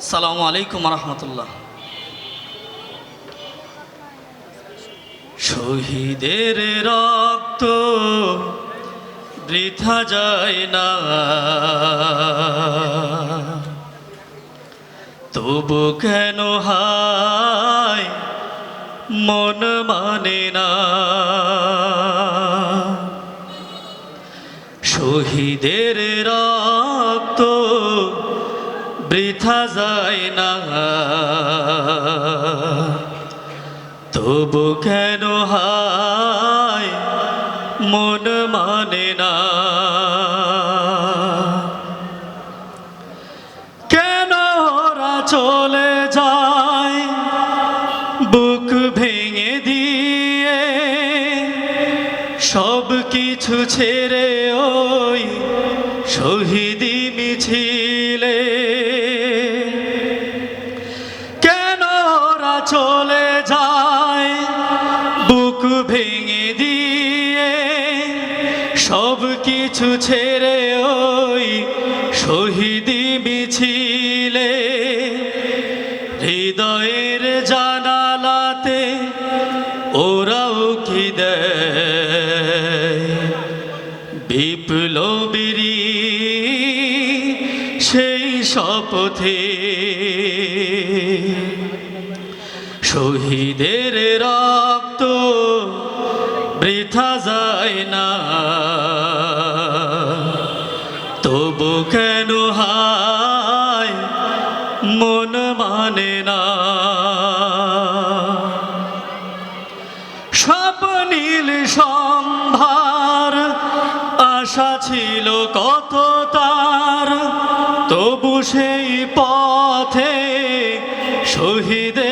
আসসালামু আলাইকুম রহমতুল্লাহ। শহীদের রক্ত বৃথা যায় না। তবু কেন হায় মন মানে না? শহীদের রক্ত বৃথা যায় না। তবু কেন হায় মন মানে না? কেন ওরা চলে যায়? বুক ভেঙে দিয়ে সব কিছু ছেড়ে ওই শহীদি মিছিলে। সব কিছু ছেড়ে ওই শহীদি মিছিলে। হৃদয়ের জানালাতে ওরাও কি দেয়? বিপ্লবীরি সেই শপথে। শহীদের রক্ত বৃথা যায় না। তবু কেন হায়, মন মানে না। স্বপ্নীল সম্ভার, আশা ছিল কত তার। তবু সেই পথে শহীদের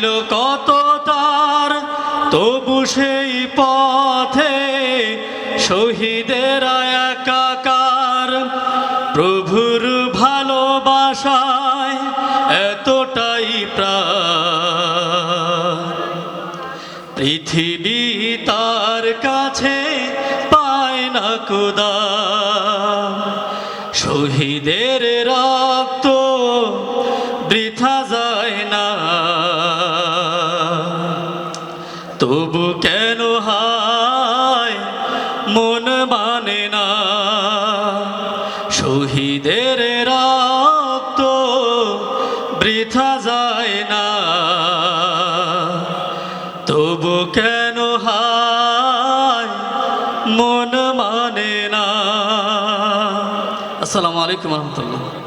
ছিল কত তার, তবু সেই পথে শহীদের একাকার। প্রভুর ভালোবাসায় এতটাই পৃথিবী তার কাছে পায় না কুদা শহীদের রক্ত তবু কেন হায়? মন মানে না। শহীদের রক্ত বৃথা যায় না। তবু কেন হায়? মন মানে না। আসসালামু আলাইকুম রহমতুল্লাহ।